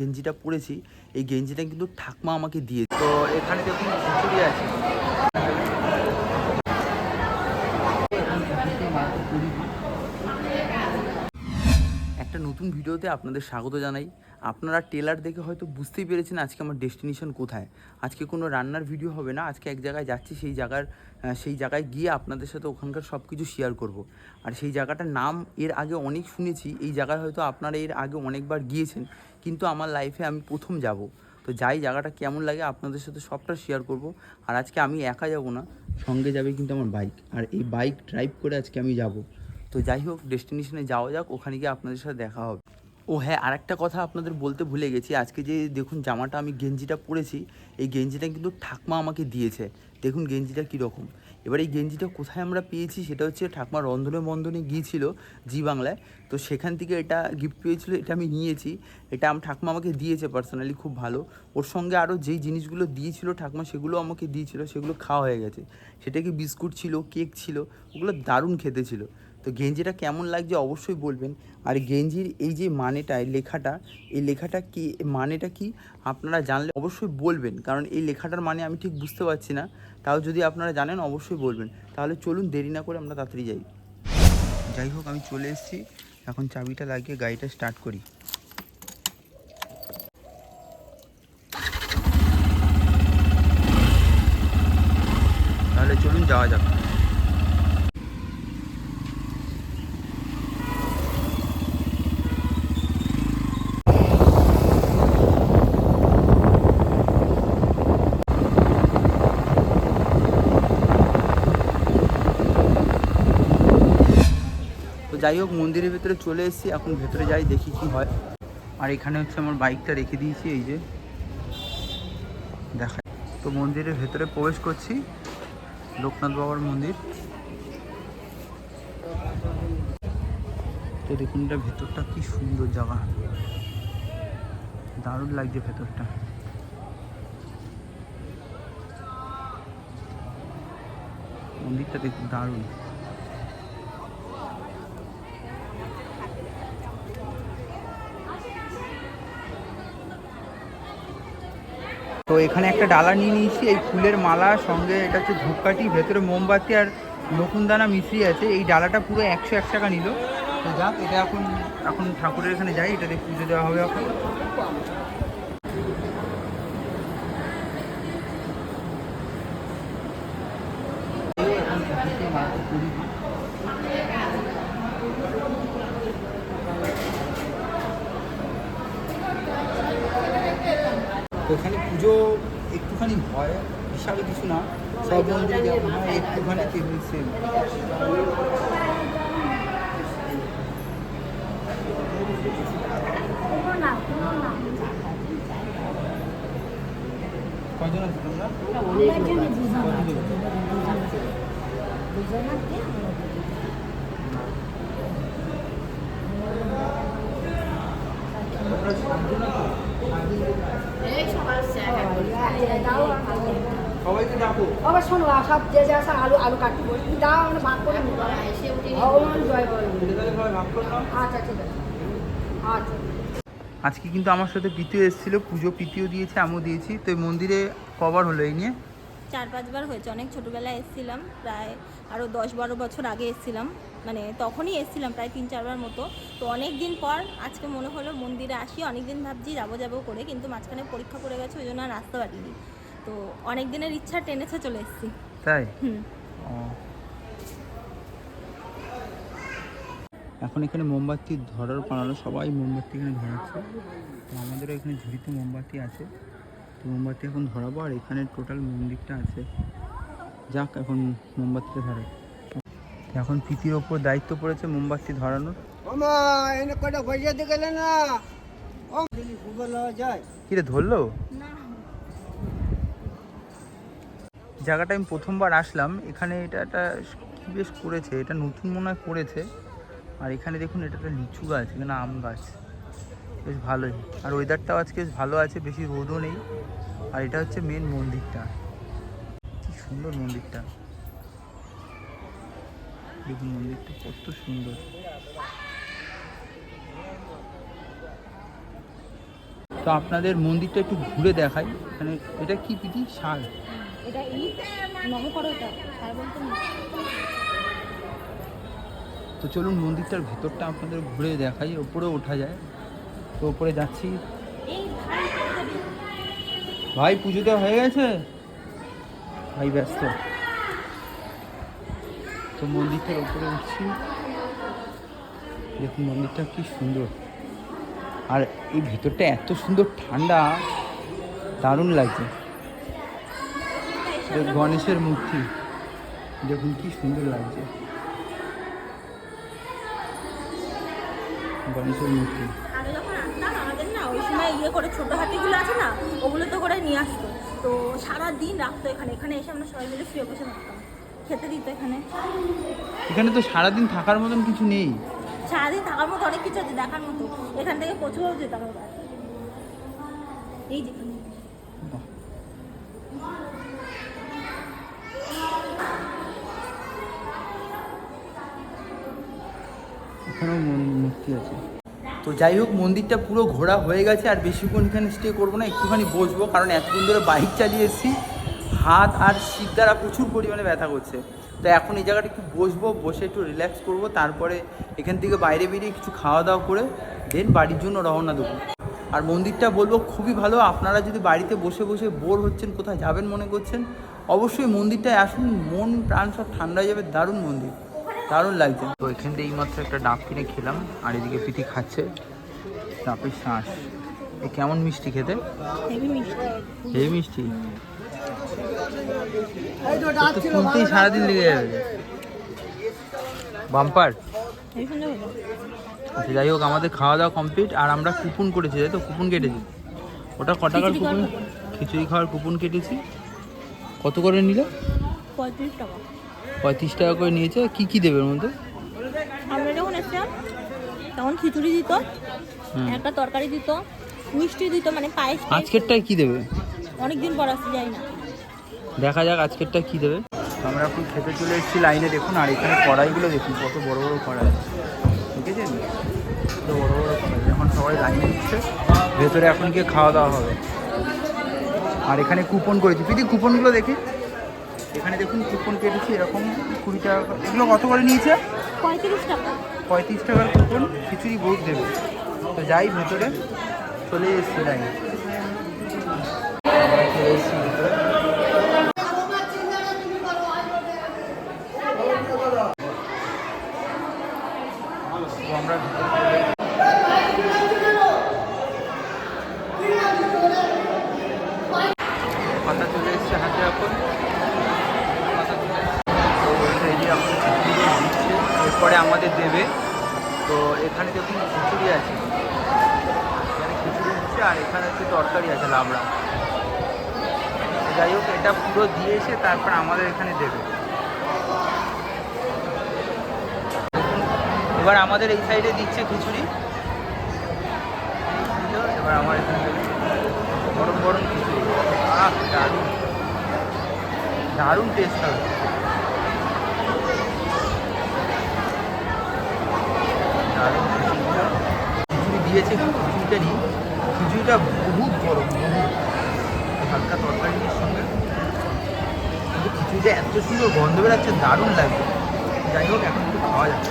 গেঞ্জিটা পরেছি, এই গেঞ্জিটা কিন্তু ঠাকমা আমাকে দিয়ে তো এখানে দেখুন খিচুড়ি আছে। একটা নতুন ভিডিওতে আপনাদের স্বাগত জানাই। আপনারা টেলার দেখে হয়তো বুঝতেই পেরেছেন আজকে আমার ডেস্টিনেশন কোথায়। আজকে কোনো রান্নার ভিডিও হবে না, আজকে এক জায়গায় যাচ্ছি, সেই জায়গার সেই জায়গায় গিয়ে আপনাদের সাথে ওখানকার সব কিছু শেয়ার করব। আর সেই জায়গাটার নাম এর আগে অনেক শুনেছি, এই জায়গায় হয়তো আপনারা এর আগে অনেকবার গিয়েছেন, কিন্তু আমার লাইফে আমি প্রথম যাব। তো যাই, জায়গাটা কেমন লাগে আপনাদের সাথে সবটা শেয়ার করব। আর আজকে আমি একা যাব না, সঙ্গে যাবে কিন্তু আমার বাইক আর এই বাইক ড্রাইভ করে আজকে আমি যাব। তো যাই হোক ডেস্টিনেশনে যাওয়া যাক, ওখানে গিয়ে আপনাদের সাথে দেখা হবে। ও হ্যাঁ আরেকটা কথা আপনাদের বলতে ভুলে গেছি। আজকে যে দেখুন জামাটা আমি গেঞ্জিটা পরেছি, এই গেঞ্জিটা কিন্তু ঠাকমা আমাকে দিয়েছে। দেখুন গেঞ্জিটা কীরকম এবার এই গেঞ্জিটা কোথায় আমরা পেয়েছি সেটা হচ্ছে ঠাকমা রন্ধনে বন্ধনে গিয়েছিল জি বাংলায়। তো সেখান থেকে এটা গিফট পেয়েছিল, এটা আমি নিয়েছি। এটা আমার ঠাকমা আমাকে দিয়েছে পার্সোনালি খুব ভালো। ওর সঙ্গে আরও যেই জিনিসগুলো দিয়েছিল ঠাকমা, সেগুলো আমাকে দিয়েছিল, সেগুলো খাওয়া হয়ে গেছে। সেটা কি বিস্কুট ছিল, কেক ছিল, ওগুলো দারুণ খেতে ছিল। তো গেঞ্জিটা কেমন লাগছে অবশ্যই বলবেন। আর গেঞ্জির এই যে মানেটা, এই লেখাটা এই লেখাটা কি মানেটা কি আপনারা জানলে অবশ্যই বলবেন। কারণ এই লেখাটার মানে আমি ঠিক বুঝতে পারছি না। তাও যদি আপনারা জানেন অবশ্যই বলবেন। তাহলে চলুন দেরি না করে আমরা তাড়াতাড়ি যাই। যাই হোক, আমি চলে এসেছি। এখন চাবিটা লাগিয়ে গাড়িটা স্টার্ট করি তাহলে চলুন যাওয়া যাক তো যাই হোক, মন্দিরের ভেতরে চলে এসেছি, এখন ভেতরে যাই, দেখি কি হয়। আর এখানে হচ্ছে আমার বাইকটা রেখে দিয়েছি, এই যে। দেখা তো মন্দিরের ভেতরে প্রবেশ করছি, লোকনাথ বাবার মন্দির। তো দেখুন, এটা ভেতরটা কি সুন্দর জায়গা। দারুণ লাগছে ভেতরটা। মন্দিরটা দেখুন, দারুণ। তো এখানে একটা ডালা নিয়ে নিয়েছি, এই ফুলের মালা, সঙ্গে এটা হচ্ছে ধূপকাঠি, ভেতরে মোমবাতি আর নকুনদানা মিশিয়ে আছে। এই ডালাটা পুরো একশো এক টাকা নিল। তো যাক, এটা এখন এখন ঠাকুরের এখানে যাই, এটাতে পুজো দেওয়া হবে এখানে পুজো একটুখানি হয় বিশাল কিছু না সব মন্দিরে যেমন হয় একটুখানি তেমনি সেম কজন আছে তোমরা তোমরা সাতজন আছো? সবাইকে ডাকো। আবার শোনো সব যে যা আছে আলু দাও আমরা ভাগ করে নিবো ভগবান জয় বল এটা তাহলে সবাই ভাগ করলাম আচ্ছা ঠিক আছে। আচ্ছা। আজকে কিন্তু আমার সাথে পিতিও এসেছিল পুজো পিতিও দিয়েছে আমিও দিয়েছি। তো মন্দিরে কবার হলো এই নিয়ে? চার পাঁচবার হয়েছে অনেক ছোটোবেলায় এসেছিলাম প্রায় আরও দশ বারো বছর আগে এসেছিলাম। মানে তখনই এসেছিলাম প্রায় তিন চারবার মতো। তো অনেক দিন পর আজকে মনে হলো মন্দিরে আসি। অনেক দিন ভাবছি যাব যাব করে কিন্তু মাঝখানে পরীক্ষা পড়ে গেছে ওই জন্য আর আসতে পারিনি। তো অনেক দিনের ইচ্ছা টেনেছে চলে এসেছি। তাই? হুম। এখন এখানে মোমবাতি ধরার বানানো সবাই মোমবাতি এখানে ধরাচ্ছে। তো আমাদেরও এখানে ঝুড়িতে মোমবাতি আছে। তো মোমবাতি এখন ধরাবো আর এখানে টোটাল মন্দিরটা আছে। যাক এখন মোমবাতিটা ধরে। এখন প্রীতির ওপর দায়িত্ব পড়েছে মোমবাতি ধরানোর। কিরে ধরলো? জায়গাটা আমি প্রথমবার আসলাম। এখানে এটা একটা কি বেশ করেছে এটা নতুন মনে হয় করেছে। আর এখানে দেখুন এটা একটা লিচু গাছ এখানে আম গাছ। বেশ ভালোই। আর ওয়েদারটাও আজকে বেশ ভালো আছে বেশি রোদও নেই। আর এটা হচ্ছে মেন মন্দিরটা। সুন্দর মন্দিরটা। দেখুন মন্দিরটা কত সুন্দর। তো আপনাদের মন্দিরটা একটু ঘুরে দেখাই। মানে এটা কি পিটি এটা বলতে তো চলুন মন্দিরটার ভেতরটা আপনাদের ঘুরে দেখাই ওপরে ওঠা যায়। তো ওপরে যাচ্ছি? ভাই পুজো দেওয়া হয়ে গেছে? ভাই ব্যস্ত। তো মন্দিরটার উপরে উঠছি। দেখুন, মন্দিরটা কি সুন্দর। আর এই ভিতরটা এত সুন্দর ঠান্ডা, দারুণ লাগছে। গণেশের মূর্তি, দেখুন কি সুন্দর লাগছে। গণেশের মূর্তি। আগে যখন আসতাম আমাদের না ওই সময় ইয়ে করে ছোট হাতিগুলো আছে না, ওগুলো তো করে নিয়ে আসতো। তো সারা দিন রাখতো এখানে। এখানে এসে আমরা সবাই মিলে শুয়ে বসে থাকতাম। খেতে দিত এখানে। এখানে তো সারাদিন থাকার মতন কিছু নেই। সারাদিন থাকার মতো অনেক কিছু আছে দেখার মতো। এখান থেকে প্রচুর যেতাম এবার এই যে। বাহ। এখানেও মূর্তি আছে। তো যাই হোক, মন্দিরটা পুরো ঘোরা হয়ে গেছে, আর বেশিক্ষণ এখানে স্টে করব না, একটুখানি বসবো, কারণ এতক্ষণ ধরে বাইক চালিয়ে এসেছি। হাত আর শীত দ্বারা প্রচুর পরিমাণে ব্যথা করছে। তো এখন এই জায়গাটা একটু বসবো, বসে একটু রিল্যাক্স করব, তারপরে এখান থেকে বাইরে বেরিয়ে কিছু খাওয়া দাওয়া করে দেন বাড়ির জন্য রওনা দেবো। আর মন্দিরটা বলব খুবই ভালো, আপনারা যদি বাড়িতে বসে বসে বোর হচ্ছেন, কোথায় যাবেন মনে করছেন, অবশ্যই মন্দিরটায় আসুন, মন প্রাণ সব ঠান্ডা যাবে, দারুণ মন্দির। দারুণ লাগছে। তো এখান থেকে এইমাত্র একটা ডাব কিনে খেলাম আর এদিকে পিঠি খাচ্ছে। ডাবের শ্বাস এ কেমন মিষ্টি খেতে? হেভি মিষ্টি। এই মিষ্টি? এই তো তো ডাকছিল খুলতেই সারাদিন লেগে যাবে। বাম্পার? আচ্ছা যাই হোক আমাদের খাওয়া দাওয়া কমপ্লিট আর আমরা কুপন করেছি তাই তো? কুপন কেটেছি। ওটা ক টাকার কুপন? কুপন। খিচুড়ি খাওয়ার কুপন কেটেছি। কত করে নিল? পঁয়ত্রিশ টাকা। পঁয়ত্রিশ টাকা করে নিয়েছে। কি কি দেবে এর মধ্যে? আমরা যখন এসছিলাম তখন খিচুড়ি দিত একটা তরকারি দিত মিষ্টি দিত মানে পায়েস আজকেরটায় কি দেবে? অনেক দিন পর আসতে যাই না। দেখা যাক আজকেরটা কি দেবে। আমরা এখন খেতে চলে এসেছি লাইনে দেখুন আর এখানে কড়াইগুলো দেখুন কত বড় বড় কড়াই। দেখেছেন কত বড় বড় কড়াই। এখন সবাই লাইনে দিচ্ছে। ভেতরে এখন গিয়ে খাওয়া দাওয়া হবে। আর এখানে কুপন করেছি। পিদি কুপনগুলো দেখি। এখানে দেখুন কুপন কেটেছি এরকম কুড়ি টাকা। এগুলো কত করে নিয়েছে? পঁয়ত্রিশ টাকা। পঁয়ত্রিশ টাকার কুপন খিচুড়ি ভোগ দেবে। তো যাই ভেতরে চলে এসেছি লাইনে আমরা চলে এসছে হাতে এখন পাতা চলে এসছে। তো এই যে আমাদের খিচুড়ি দিচ্ছে এরপরে আমাদের দেবে। তো এখানে দেখুন খিচুড়ি আছে, এখানে খিচুড়ি দিচ্ছে আর এখানে হচ্ছে তরকারি আছে, লাবড়া। যাই হোক, এটা পুরো দিয়ে এসে তারপর আমাদের এখানে দেবে। এবার আমাদের এই সাইডে দিচ্ছে খিচুড়ি। এবার আমার এখানে গরম গরম খিচুড়ি। দারুণ। দারুণ টেস্ট হবে দারুণ খিচুড়িটা খিচুড়ি দিয়েছে খিচুড়িটা নিয়ে খিচুড়িটা বহুত গরম হালকা তরকারির সঙ্গে। কিন্তু খিচুড়িটা এত সুন্দর গন্ধ বেরাচ্ছে দারুণ লাগবে যাই হোক, এখন একটু খাওয়া যাচ্ছে